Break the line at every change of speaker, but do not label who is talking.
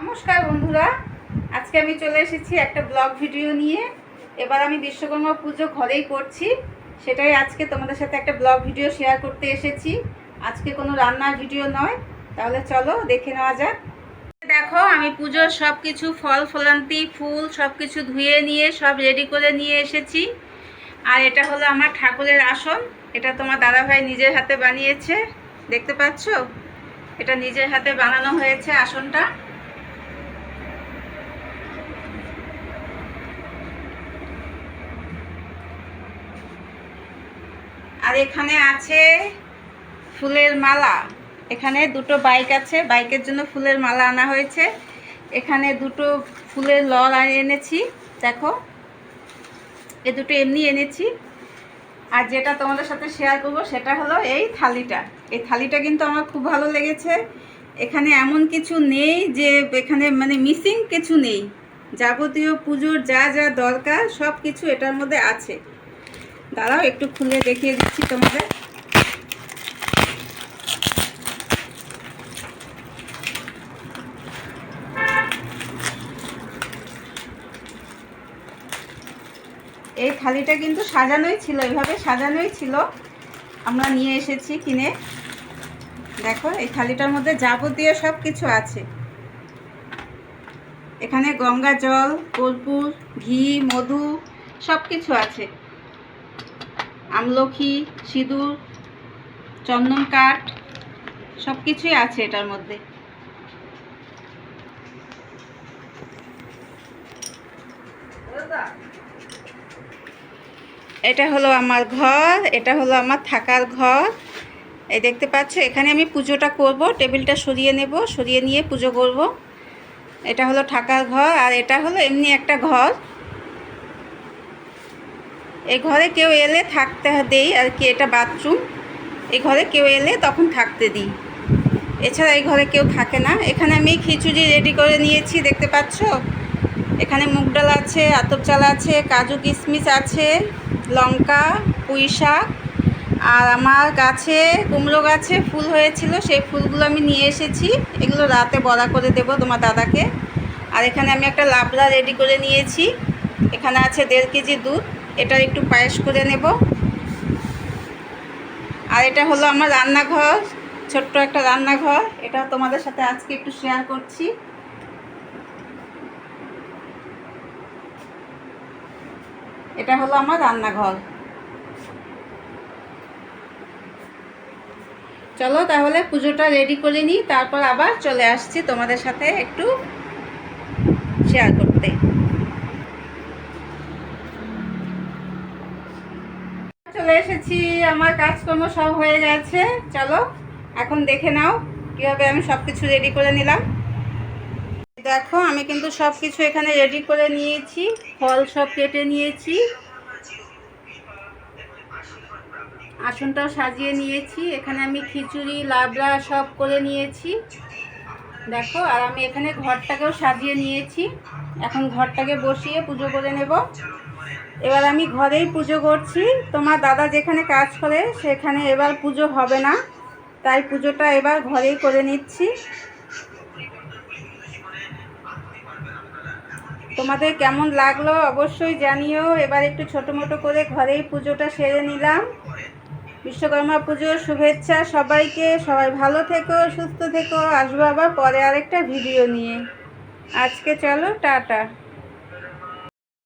নমস্কার বন্ধুরা। আজকে আমি চলে এসেছি একটা ব্লগ ভিডিও নিয়ে। এবার আমি বিশ্বকর্মা পুজো ঘরেই করছি। সেটাই আজকে তোমাদের সাথে একটা ব্লগ ভিডিও শেয়ার করতে এসেছি। আজকে কোনো রান্নার ভিডিও নয়। তাহলে চলো দেখে নেওয়া যাক। দেখো, আমি পুজোর সব কিছু ফল ফলান্তি, ফুল সব কিছু ধুয়ে নিয়ে, সব রেডি করে নিয়ে এসেছি। আর এটা হলো আমার ঠাকুরের আসন। এটা তোমার দাদাভাই নিজের হাতে বানিয়েছে। দেখতে পাচ্ছ? এটা নিজের হাতে বানানো হয়েছে আসনটা। আর এখানে আছে ফুলের মালা। এখানে দুটো বাইক আছে। বাইকের জন্য ফুলের মালা আনা হয়েছে। এখানে দুটো ফুলের লল এনেছি। দেখো, এ দুটো এমনি এনেছি। আর যেটা তোমাদের সাথে শেয়ার করব সেটা হলো এই থালিটা। এই থালিটা কিন্তু আমার খুব ভালো লেগেছে। এখানে এমন কিছু নেই যে এখানে মানে মিসিং কিছু নেই। যাবতীয় পুজোর যা যা দরকার সব কিছু এটার মধ্যে আছে। দাঁড়াও, একটু খুলে দেখিয়ে দিচ্ছি তোমাদের। এই থালিটা কিন্তু সাজানোই ছিল এইভাবে সাজানোই ছিল। আমরা নিয়ে এসেছি কিনে। দেখো, এই থালিটার মধ্যে যাবতীয় সব কিছু আছে। এখানে গঙ্গা জল, কর্পূর, ঘি, মধু সব কিছু আছে। আমলখি, সিঁদুর, চন্দন কাঠ সব কিছুই আছে এটার মধ্যে। এটা হলো আমার ঘর, এটা হলো আমার থাকার ঘর। এই দেখতে পাচ্ছ, এখানে আমি পুজোটা করব, টেবিলটা সরিয়ে নেব, সরিয়ে নিয়ে পুজো করব। এটা হলো থাকার ঘর, আর এটা হলো এমনি একটা ঘর। এই ঘরে কেউ এলে থাকতে দেই আর কি, এটা বাথরুম এ ঘরে কেউ এলে তখন থাকতে দিই। এছাড়া এই ঘরে কেউ থাকে না। এখানে আমি খিচুড়ি রেডি করে নিয়েছি, দেখতে পাচ্ছ? এখানে মুগ ডাল আছে, আতপ চাল আছে, কাজু কিশমিশ আছে, লঙ্কা, পুঁই শাক। আর আমার গাছে কুমড়ো গাছে ফুল হয়েছিল, সেই ফুলগুলো আমি নিয়ে এসেছি। এগুলো রাতে বড়া করে দেব তোমার দাদাকে। আর এখানে আমি একটা লাবড়া রেডি করে নিয়েছি। এখানে আছে দেড় কেজি দুধ। এটার একটু পায়েস করে নেব। আর এটা হলো আমার রান্নাঘর, ছোট্ট একটা রান্নাঘর। এটা তোমাদের সাথে আজকে একটু শেয়ার করছি। এটা হলো আমার রান্নাঘর। চলো তাহলে পুজোটা রেডি করে নিই, তারপর আবার চলে আসছি তোমাদের সাথে একটু শেয়ার করতে। চলে এসেছি, আমার কাজকর্ম সব হয়ে গেছে। চলো, এখন দেখে নাও কীভাবে আমি সব কিছু রেডি করে নিলাম। দেখো, আমি কিন্তু সব কিছু এখানে রেডি করে নিয়েছি, ফল সব কেটে নিয়েছি। আসনটাও সাজিয়ে নিয়েছি, এখানে আমি খিচুড়ি, লাবড়া সব করে নিয়েছি। দেখো, আর আমি এখানে ঘরটাকেও সাজিয়ে নিয়েছি। এখন ঘরটাকে বসিয়ে পুজো করে নেব। এবার আমি ঘরেই পুজো করছি। তোমার দাদা যেখানে কাজ করে, সেখানে এবার পুজো হবে না। তাই পুজোটা এবার ঘরেই করে নিচ্ছি। তোমাদের কেমন লাগল অবশ্যই জানিও। এবার একটু ছোটো মোটো করে ঘরেই পুজোটা সেরে নিলাম। বিশ্বকর্মা পুজোর শুভেচ্ছা সবাইকে। সবাই ভালো থেকো, সুস্থ থেকো। আসব আবার পরে আরেকটা ভিডিও নিয়ে। আজকে চলো, টাটা।